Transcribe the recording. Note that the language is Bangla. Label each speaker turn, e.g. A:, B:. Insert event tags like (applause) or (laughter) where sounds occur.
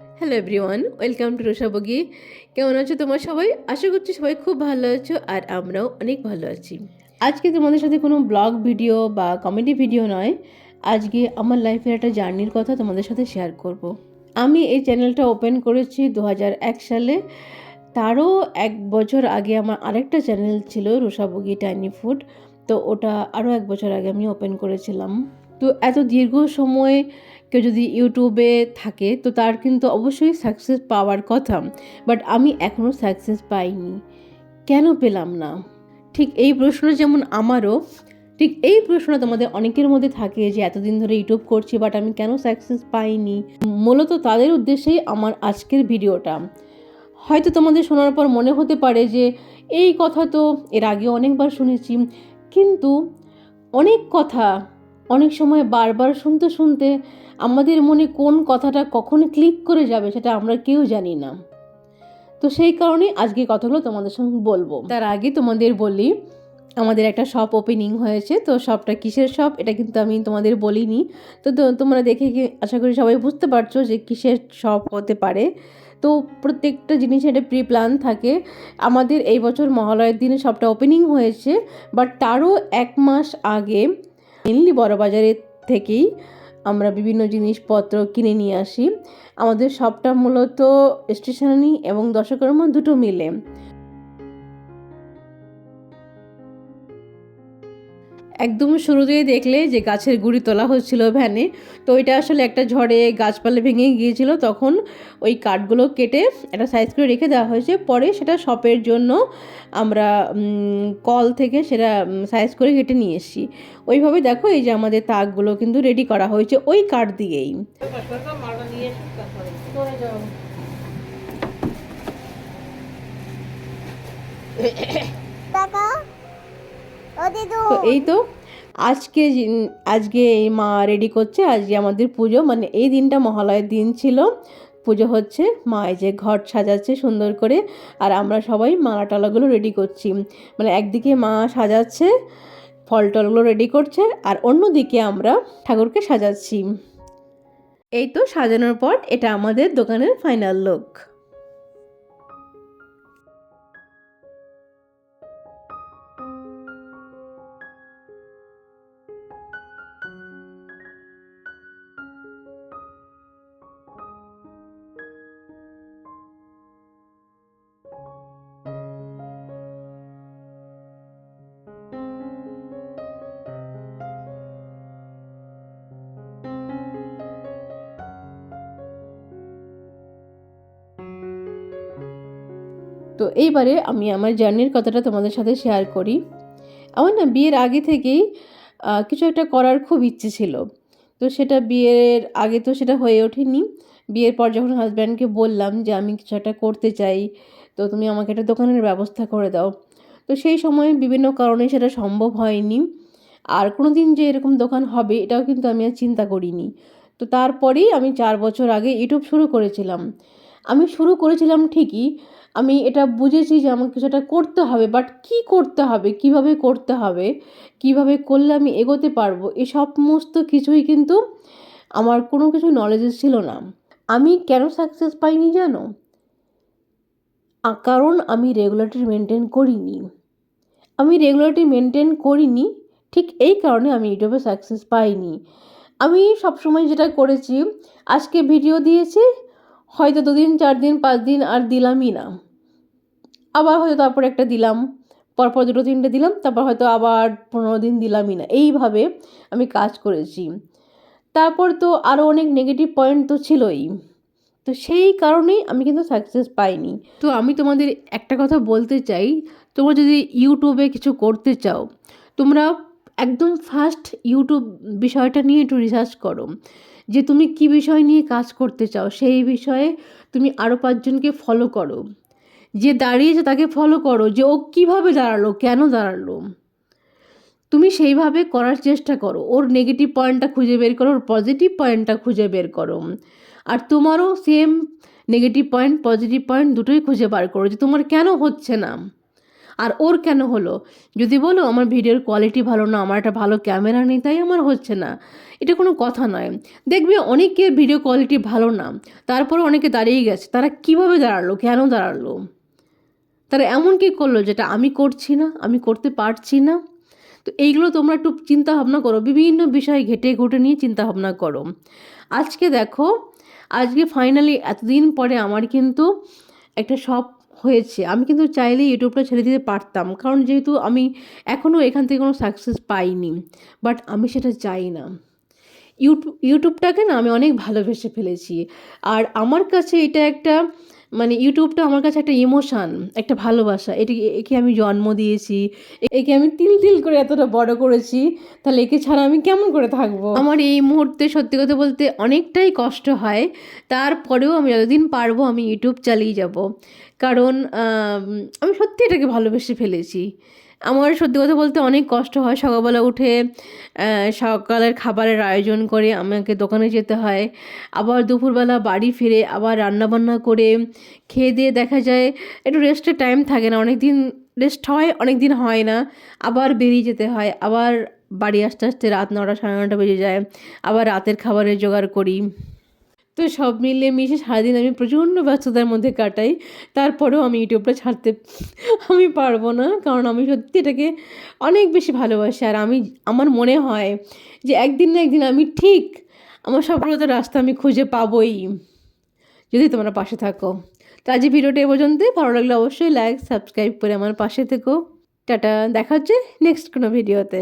A: হ্যালো এভরিওয়ান ওয়েলকাম টু রোষা বগি কেমন আছো তোমার সবাই? আশা করছি সবাই খুব ভালো আছো আর আমরাও অনেক ভালো আছি। আজকে তোমাদের সাথে কোনো ব্লগ ভিডিও বা কমেডি ভিডিও নয়। আজকে আমার লাইফের একটা জার্নির কথা তোমাদের সাথে শেয়ার করব। আমি এই চ্যানেলটা ওপেন করেছি দু সালে। তারও এক বছর আগে আমার আরেকটা চ্যানেল ছিল রোষা বগি টাইনি ফুড তো ওটা আরও এক বছর আগে আমি ওপেন করেছিলাম। তো এত দীর্ঘ সময় কেউ যদি ইউটিউবে থাকে, তো তার কিন্তু অবশ্যই সাকসেস পাওয়ার কথা। বাট আমি এখনও সাকসেস পাইনি। কেন পেলাম না? ঠিক এই প্রশ্ন যেমন আমারও, ঠিক এই প্রশ্ন তোমাদের অনেকের মধ্যে থাকে যে এতদিন ধরে ইউটিউব করছি বাট আমি কেন সাকসেস পাইনি? মূলত তাদের উদ্দেশ্যেই আমার আজকের ভিডিওটা। হয়তো তোমাদের শোনার পর মনে হতে পারে যে এই কথা তো এর আগে অনেকবার শুনেছি, কিন্তু অনেক কথা অনেক সময় বারবার শুনতে শুনতে আমাদের মনে কোন কথাটা কখন ক্লিক করে যাবে সেটা আমরা কেউ জানি না। তো সেই কারণেই আজকে কথাগুলো তোমাদের সঙ্গে বলব। তার আগে তোমাদের বলি, আমাদের একটা শপ ওপেনিং হয়েছে, তো শপটা কিসের শপ এটা কিন্তু আমি তোমাদের বলিনি। তো তোমরা দেখে আশা করি সবাই বুঝতে পারছ যে কিসের শপ হতে পারে। তো প্রত্যেকটা জিনিস একটা প্রি প্ল্যান থাকে। আমাদের এই বছর মহালয়ের দিনে শপটা ওপেনিং হয়েছে বাট তারও এক মাস আগে মেনলি বড়বাজারের থেকেই আমরা বিভিন্ন জিনিসপত্র কিনে নিয়ে আসি। আমাদের সবটা মূলত স্টেশনারি এবং দশকর্ম দুটো মিলে। একদম শুরুতেই দেখলে যে গাছের গুড়ি তোলা হচ্ছিল ভ্যানে। তো ওইটা আসলে একটা ঝড়ে গাছপালা ভেঙে গিয়েছিল। তখন ওই কাঠগুলো কেটে একটা সাইজ করে রেখে দেওয়া হয়েছে। পরে সেটা শপের জন্য আমরা কল থেকে সেটা সাইজ করে কেটে নিয়ে এসেছি। ওইভাবে দেখো এই যে আমাদের তাকগুলো কিন্তু রেডি করা হয়েছে ওই কাঠ দিয়েই। (coughs) (coughs) তো এই তো, আজকে আজকে এই মা রেডি করছে, আজকে আমাদের পুজো মানে এই দিনটা মহালয়ের দিন ছিল। পুজো হচ্ছে, মা এই যে ঘর সাজাচ্ছে সুন্দর করে, আর আমরা সবাই মালা টালাগুলো রেডি করছি। মানে একদিকে মা সাজাচ্ছে, ফল টলগুলো রেডি করছে, আর অন্যদিকে আমরা ঠাকুরকে সাজাচ্ছি। এই তো সাজানোর পর, এটা আমাদের দোকানের ফাইনাল লুক তো এইবারে আমি আমার জার্নির কথাটা তোমাদের সাথে শেয়ার করি। আমার না বিয়ের আগে থেকেই কিছু একটা করার খুব ইচ্ছে ছিল। তো সেটা বিয়ের আগে তো সেটা হয়ে ওঠেনি। বিয়ের পর যখন হাজব্যান্ডকে বললাম যে আমি কিছু একটা করতে চাই, তো তুমি আমাকে একটা দোকানের ব্যবস্থা করে দাও। তো সেই সময় বিভিন্ন কারণে সেটা সম্ভব হয়নি। আর কোনো দিন যে এরকম দোকান হবে, এটাও কিন্তু আমি আর চিন্তা করিনি। তো তারপরেই আমি চার বছর আগে ইউটিউব শুরু করেছিলাম। আমি শুরু করেছিলাম ঠিকই, আমি এটা বুঝেছি যে আমাকে কিছু একটা করতে হবে বাট কি করতে হবে, কীভাবে করতে হবে, কীভাবে করলে আমি এগোতে পারব এই সমস্ত কিছুই কিন্তু আমার কোনো কিছু নলেজেস ছিল না। আমি কেন সাকসেস পাইনি জানো? কারণ আমি রেগুলারটি মেনটেন করিনি। আমি রেগুলারটি মেনটেন করিনি, ঠিক এই কারণে আমি ইউটিউবে সাকসেস পাইনি। আমি সবসময় যেটা করেছি, আজকে ভিডিও দিয়েছি হয়তো দুদিন চার দিন পাঁচ দিন আর দিলামই না। আবার হয়তো তারপর একটা দিলাম, পরপর দুটো তিনটে দিলাম, তারপর হয়তো আবার পনেরো দিন দিলামই না। এইভাবে আমি কাজ করেছি। তারপর তো আরও অনেক নেগেটিভ পয়েন্ট তো ছিলই। তো সেই কারণেই আমি কিন্তু সাকসেস পাইনি। তো আমি তোমাদের একটা কথা বলতে চাই, তোমরা যদি ইউটিউবে কিছু করতে চাও, তোমরা একদম ফার্স্ট ইউটিউব বিষয়টা নিয়ে একটু রিসার্চ করো। যে তুমি কি বিষয় নিয়ে কাজ করতে চাও, সেই বিষয়ে তুমি আরও পাঁচজনকে ফলো করো। যে দাঁড়িয়েছে তাকে ফলো করো, যে ও কীভাবে দাঁড়াল, কেন দাঁড়াল। তুমি সেইভাবে করার চেষ্টা করো। ওর নেগেটিভ পয়েন্টটা খুঁজে বের করো, ওর পজিটিভ পয়েন্টটা খুঁজে বের করো। আর তোমারও same negative point positive point দুটোই খুঁজে বার করো যে তোমার কেন হচ্ছে না। আর ওর কেন হলো? যদি বলো, আমার ভিডিওর কোয়ালিটি ভালো না, আমার একটা ভালো ক্যামেরা নেই, তাই আমার হচ্ছে না। এটা কোনো কথা নয়। দেখবে অনেকের ভিডিও কোয়ালিটি ভালো না তারপরে অনেকে দাঁড়িয়ে গেছে। তারা কীভাবে দাঁড়াল, কেন দাঁড়াল? তারা এমন কী করল যেটা আমি করছি না, আমি করতে পারছি না? তো এইগুলো তোমরা একটু চিন্তা ভাবনা করো, বিভিন্ন বিষয়ে ঘেটে ঘুটে নিয়ে চিন্তা ভাবনা করো। আজকে দেখো, আজকে ফাইনালি এতদিন পরে আমার কিন্তু একটা শপ হয়েছে। আমি কিন্তু চাইলে ইউটিউবটা ছেড়ে দিতে পারতাম। কারণ যেহেতু আমি এখনও এখান থেকে কোনো সাকসেস পাইনি। বাট আমি সেটা চাই না। ইউটিউব ইউটিউবটাকে না আমি অনেক ভালোবেসে ফেলেছি। আর আমার কাছে এটা একটা মানে ইউটিউবটা আমার কাছে একটা ইমোশান একটা ভালোবাসা। এটি, একে আমি জন্ম দিয়েছি, একে আমি তিল তিল করে এতটা বড় করেছি, তাহলে একে ছাড়া আমি কেমন করে থাকব? আমার এই মুহূর্তে সত্যি কথা বলতে অনেকটাই কষ্ট হয়, তারপরেও আমি যতদিন পারব আমি ইউটিউব চালিয়ে যাব। কারণ আমি সত্যি এটাকে ভালোবেসে ফেলেছি। আমার সত্যি কথা বলতে অনেক কষ্ট হয় সকালবেলা উঠে সকালের খাবারের আয়োজন করে আমাকে দোকানে যেতে হয়। আবার দুপুরবেলা বাড়ি ফিরে আবার রান্নাবান্না করে খেয়ে দিয়ে দেখা যায় একটু রেস্টের টাইম থাকে না অনেক দিন রেস্ট হয় অনেক দিন হয় না। আবার বেরিয়ে যেতে হয়, আবার বাড়ি আসতে আসতে রাত নটা সাড়ে নটা বেজে যায়, আবার রাতের খাবারের জোগাড় করি। তো সব মিলিয়ে মিশে সারাদিন আমি প্রচণ্ড ব্যস্ততার মধ্যে কাটাই। তারপরেও আমি ইউটিউবটা ছাড়তে আমি পারব না, কারণ আমি সত্যি এটাকে অনেক বেশি ভালোবাসি। আর আমি, আমার মনে হয় যে একদিন না একদিন আমি ঠিক আমার সফলতার রাস্তা আমি খুঁজে পাবোই। যদি তোমরা পাশে থাকো। তো আজ ভিডিওটা এ পর্যন্তই ভালো লাগলে অবশ্যই লাইক সাবস্ক্রাইব করে আমার পাশে থেকো। টাটা, দেখা হচ্ছে নেক্সট কোনো ভিডিওতে